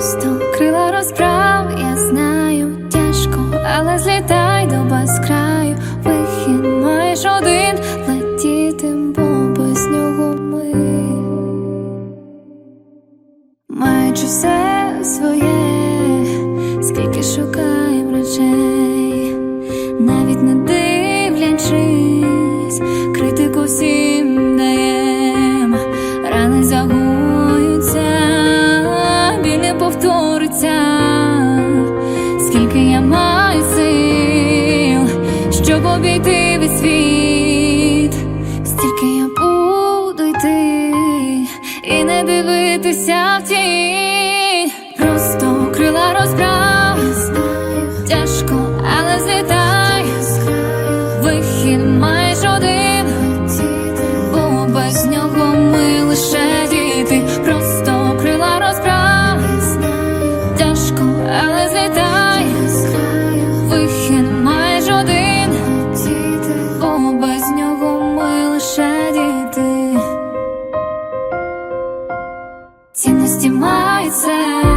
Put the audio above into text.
просто крила розправ, я знаю, тяжко, але злітай до безкраю вихід маєш один летіти, бо без нього ми, маючи все своє, скільки шукаємо речей, навіть не. скільки я маю сил, щоб обійти весь світ, стільки я буду йти і не дивитися в тінь. Просто крила розбрав, тяжко, але злітай. Вихід. здіймається.